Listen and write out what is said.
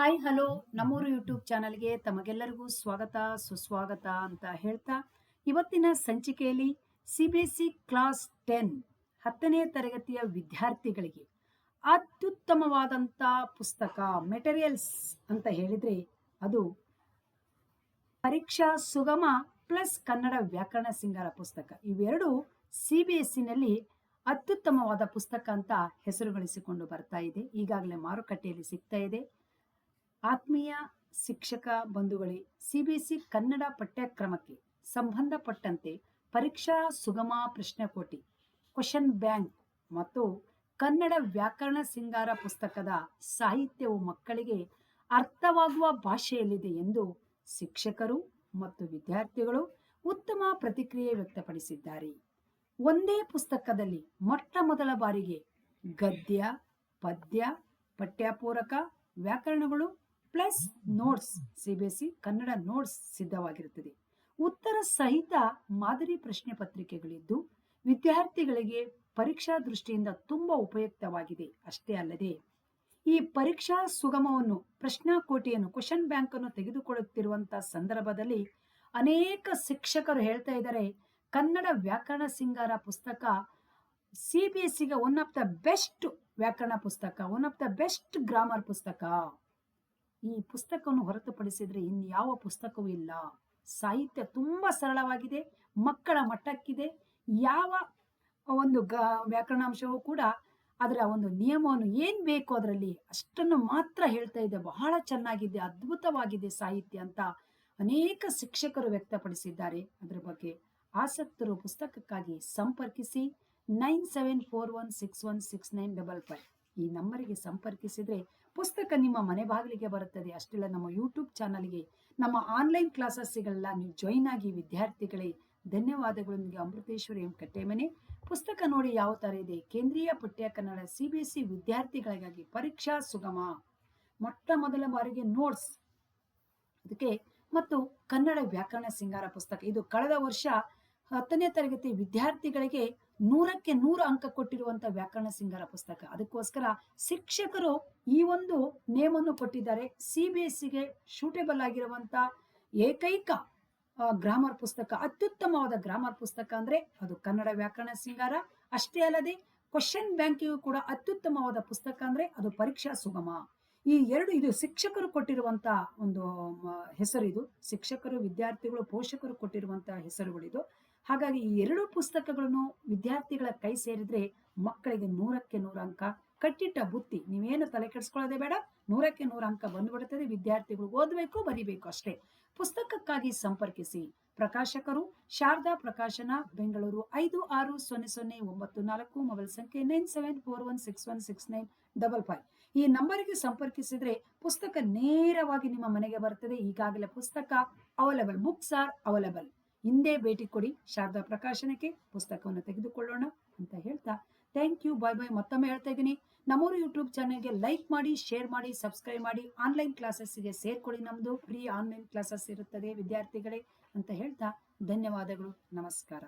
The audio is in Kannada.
Hi, hello. ನಮ್ಮೂರು ಯೂಟ್ಯೂಬ್ ಚಾನಲ್ಗೆ ತಮಗೆಲ್ಲರಿಗೂ ಸ್ವಾಗತ, ಸುಸ್ವಾಗತ ಅಂತ ಹೇಳ್ತಾ ಇವತ್ತಿನ ಸಂಚಿಕೆಯಲ್ಲಿ C B S C class ten ಹತ್ತನೇ ತರಗತಿಯ ವಿದ್ಯಾರ್ಥಿಗಳಿಗೆ ಅತ್ಯುತ್ತಮವಾದಂಥ ಪುಸ್ತಕ, ಮೆಟೀರಿಯಲ್ಸ್ ಅಂತ ಹೇಳಿದರೆ ಅದು ಪರೀಕ್ಷಾ ಸುಗಮ ಪ್ಲಸ್ ಕನ್ನಡ ವ್ಯಾಕರಣ ಸಿಂಗಾರ ಪುಸ್ತಕ. ಇವೆರಡು ಸಿ ಬಿ ಎಸ್ ಸಿನಲ್ಲಿ ಅತ್ಯುತ್ತಮವಾದ ಪುಸ್ತಕ ಅಂತ ಹೆಸರುಗಳಿಸಿಕೊಂಡು ಬರ್ತಾ ಇದೆ. ಈಗಾಗಲೇ ಮಾರುಕಟ್ಟೆಯಲ್ಲಿ ಸಿಗ್ತಾ ಇದೆ. ಆತ್ಮೀಯ ಶಿಕ್ಷಕ ಬಂಧುಗಳೇ ಸಿಬಿಎಸ್ಇ ಕನ್ನಡ ಪಠ್ಯಕ್ರಮಕ್ಕೆ ಸಂಬಂಧಪಟ್ಟಂತೆ ಪರೀಕ್ಷಾ ಸುಗಮ ಪ್ರಶ್ನೆಕೋಟಿ ಕ್ವಶನ್ ಬ್ಯಾಂಕ್ ಮತ್ತು ಕನ್ನಡ ವ್ಯಾಕರಣ ಸಿಂಗಾರ ಪುಸ್ತಕದ ಸಾಹಿತ್ಯವು ಮಕ್ಕಳಿಗೆ ಅರ್ಥವಾಗುವ ಭಾಷೆಯಲ್ಲಿದೆ ಎಂದು ಶಿಕ್ಷಕರು ಮತ್ತು ವಿದ್ಯಾರ್ಥಿಗಳು ಉತ್ತಮ ಪ್ರತಿಕ್ರಿಯೆ ವ್ಯಕ್ತಪಡಿಸಿದ್ದಾರೆ. ಒಂದೇ ಪುಸ್ತಕದಲ್ಲಿ ಮೊಟ್ಟ ಮೊದಲ ಬಾರಿಗೆ ಗದ್ಯ, ಪದ್ಯ, ಪಠ್ಯಪೂರಕ ವ್ಯಾಕರಣಗಳು plus notes CBSE Kannada notes ಸಿದ್ಧವಾಗಿರುತ್ತದೆ. ಉತ್ತರ ಸಹಿತ ಮಾದರಿ ಪ್ರಶ್ನೆ ಪತ್ರಿಕೆಗಳಿದ್ದು, ವಿದ್ಯಾರ್ಥಿಗಳಿಗೆ ಪರೀಕ್ಷಾ ದೃಷ್ಟಿಯಿಂದ ತುಂಬಾ ಉಪಯುಕ್ತವಾಗಿದೆ. ಅಷ್ಟೇ ಅಲ್ಲದೆ, ಈ ಪರೀಕ್ಷಾ ಸುಗಮವನ್ನು ಪ್ರಶ್ನಾಕೋಟಿಯನ್ನು ಕ್ವಶನ್ ಬ್ಯಾಂಕ್ ಅನ್ನು ತೆಗೆದುಕೊಳ್ಳುತ್ತಿರುವಂತಹ ಸಂದರ್ಭದಲ್ಲಿ ಅನೇಕ ಶಿಕ್ಷಕರು ಹೇಳ್ತಾ ಇದ್ದಾರೆ, ಕನ್ನಡ ವ್ಯಾಕರಣ ಸಿಂಗಾರ ಪುಸ್ತಕ, C B S one of the best ವ್ಯಾಕರಣ ಪುಸ್ತಕ one of the best grammar ಪುಸ್ತಕ. ಈ ಪುಸ್ತಕವನ್ನು ಹೊರತುಪಡಿಸಿದ್ರೆ ಇನ್ಯಾವ ಪುಸ್ತಕವೂ ಇಲ್ಲ. ಸಾಹಿತ್ಯ ತುಂಬಾ ಸರಳವಾಗಿದೆ, ಮಕ್ಕಳ ಮಟ್ಟಕ್ಕಿದೆ. ಯಾವ ಒಂದು ಗ, ವ್ಯಾಕರಣಾಂಶವೂ ಕೂಡ ಅದರ ಒಂದು ನಿಯಮವನ್ನು ಏನು ಬೇಕು ಅದರಲ್ಲಿ ಅಷ್ಟನ್ನು ಮಾತ್ರ ಹೇಳ್ತಾ ಇದೆ. ಬಹಳ ಚೆನ್ನಾಗಿದೆ, ಅದ್ಭುತವಾಗಿದೆ ಸಾಹಿತ್ಯ ಅಂತ ಅನೇಕ ಶಿಕ್ಷಕರು ವ್ಯಕ್ತಪಡಿಸಿದ್ದಾರೆ. ಅದರ ಬಗ್ಗೆ ಆಸಕ್ತರು ಪುಸ್ತಕಕ್ಕಾಗಿ ಸಂಪರ್ಕಿಸಿ nine seven four one six one six nine double five. ಈ ನಂಬರಿಗೆ ಸಂಪರ್ಕಿಸಿದರೆ ಪುಸ್ತಕ ನಿಮ್ಮ ಮನೆ ಬಾಗಿಲಿಗೆ ಬರುತ್ತದೆ. ಅಷ್ಟೆಲ್ಲ ನಮ್ಮ ಯೂಟ್ಯೂಬ್ ಚಾನಲ್ಗೆ, ನಮ್ಮ ಆನ್ಲೈನ್ ಕ್ಲಾಸಸ್ಗಳೆಲ್ಲ ನೀವು ಜಾಯಿನ್ ಆಗಿ ವಿದ್ಯಾರ್ಥಿಗಳೇ ಧನ್ಯವಾದಗಳು ನಿಮಗೆ ಅಮೃತೇಶ್ವರಿ ಎಂ ಕಟ್ಟೆಮನೆ. ಪುಸ್ತಕ ನೋಡಿ ಯಾವ ಥರ ಇದೆ? ಕೇಂದ್ರೀಯ ಪಠ್ಯ Kannada C B S C ವಿದ್ಯಾರ್ಥಿಗಳಿಗಾಗಿ ಪರೀಕ್ಷಾ ಸುಗಮ. ಮೊಟ್ಟ ಮೊದಲ ಬಾರಿಗೆ ನೋಟ್ಸ್ ಅದಕ್ಕೆ ಮತ್ತು ಕನ್ನಡ ವ್ಯಾಕರಣ ಸಿಂಗಾರ ಪುಸ್ತಕ. ಇದು ಕಳೆದ ವರ್ಷ ಹತ್ತನೇ ತರಗತಿ ವಿದ್ಯಾರ್ಥಿಗಳಿಗೆ ನೂರಕ್ಕೆ ನೂರು ಅಂಕ ಕೊಟ್ಟಿರುವಂತ ವ್ಯಾಕರಣ ಸಿಂಗಾರ ಪುಸ್ತಕ. ಅದಕ್ಕೋಸ್ಕರ ಶಿಕ್ಷಕರು ಈ ಒಂದು ನೇಮನ್ನು ಕೊಟ್ಟಿದ್ದಾರೆ. ಸಿ ಬಿ ಎಸ್ ಸಿಗೆ ಶೂಟೇಬಲ್ ಆಗಿರುವಂತ ಏಕೈಕ ಗ್ರಾಮರ್ ಪುಸ್ತಕ, ಅತ್ಯುತ್ತಮವಾದ ಗ್ರಾಮರ್ ಪುಸ್ತಕ ಅಂದ್ರೆ ಅದು ಕನ್ನಡ ವ್ಯಾಕರಣ ಸಿಂಗಾರ ಅಷ್ಟೇ ಅಲ್ಲದೆ ಕ್ವಶನ್ ಬ್ಯಾಂಕಿಗೂ ಕೂಡ ಅತ್ಯುತ್ತಮವಾದ ಪುಸ್ತಕ ಅಂದ್ರೆ ಅದು ಪರೀಕ್ಷಾ ಸುಗಮ. ಈ ಎರಡು, ಇದು ಶಿಕ್ಷಕರು ಕೊಟ್ಟಿರುವಂತ ಒಂದು ಹೆಸರು ಇದು ಶಿಕ್ಷಕರು, ವಿದ್ಯಾರ್ಥಿಗಳು, ಪೋಷಕರು ಕೊಟ್ಟಿರುವಂತಹ ಹೆಸರುಗಳಿದು. ಹಾಗಾಗಿ ಈ ಎರಡು ಪುಸ್ತಕಗಳನ್ನು ವಿದ್ಯಾರ್ಥಿಗಳ ಕೈ ಸೇರಿದ್ರೆ ಮಕ್ಕಳಿಗೆ ನೂರಕ್ಕೆ ನೂರ ಅಂಕ, ಕಟ್ಟಿಟ್ಟ ಬುತ್ತಿ, ನೀವೇನು ತಲೆ ಕೆಡಿಸ್ಕೊಳ್ಳೋದೇ ಬೇಡ, ನೂರಕ್ಕೆ ನೂರ ಅಂಕ ಬಂದ್ಬಿಡುತ್ತದೆ ವಿದ್ಯಾರ್ಥಿಗಳು ಓದಬೇಕು, ಬರೀಬೇಕು ಅಷ್ಟೇ. ಪುಸ್ತಕಕ್ಕಾಗಿ ಸಂಪರ್ಕಿಸಿ. ಪ್ರಕಾಶಕರು, ಶಾರದಾ ಪ್ರಕಾಶನ, ಬೆಂಗಳೂರು ಐದು ಆರು ಸೊನ್ನೆ ಸೊನ್ನೆ ಒಂಬತ್ತು ನಾಲ್ಕು, ಮೊಬೈಲ್ ಸಂಖ್ಯೆ nine seven four one six one six nine double five. ಈ ನಂಬರಿಗೆ ಸಂಪರ್ಕಿಸಿದ್ರೆ ಪುಸ್ತಕ ನೇರವಾಗಿ ನಿಮ್ಮ ಮನೆಗೆ ಬರ್ತದೆ. ಈಗಾಗಲೇ ಪುಸ್ತಕ ಅವೈಲಬಲ್. Books are available. ಹಿಂದೆ ಭೇಟಿ ಕೊಡಿ ಶಾರದಾ ಪ್ರಕಾಶನಕ್ಕೆ ಪುಸ್ತಕವನ್ನು ತೆಗೆದುಕೊಳ್ಳೋಣ ಅಂತ ಹೇಳ್ತಾ. ಥ್ಯಾಂಕ್ ಯು ಬಾಯ್ ಬಾಯ್ ಮತ್ತೊಮ್ಮೆ ಹೇಳ್ತಾ ಇದ್ದೀನಿ. ನಮ್ಮೂರು ಯೂಟ್ಯೂಬ್ ಚಾನೆಲ್ಗೆ ಲೈಕ್ ಮಾಡಿ ಶೇರ್ ಮಾಡಿ ಸಬ್ಸ್ಕ್ರೈಬ್ ಮಾಡಿ. ಆನ್ಲೈನ್ ಕ್ಲಾಸಸ್ಗೆ ಸೇರ್ಕೊಳ್ಳಿ ನಮ್ಮದು ಫ್ರೀ ಆನ್ಲೈನ್ ಕ್ಲಾಸಸ್ ಇರುತ್ತದೆ, ವಿದ್ಯಾರ್ಥಿಗಳೇ ಅಂತ ಹೇಳ್ತಾ. ಧನ್ಯವಾದಗಳು. ನಮಸ್ಕಾರ.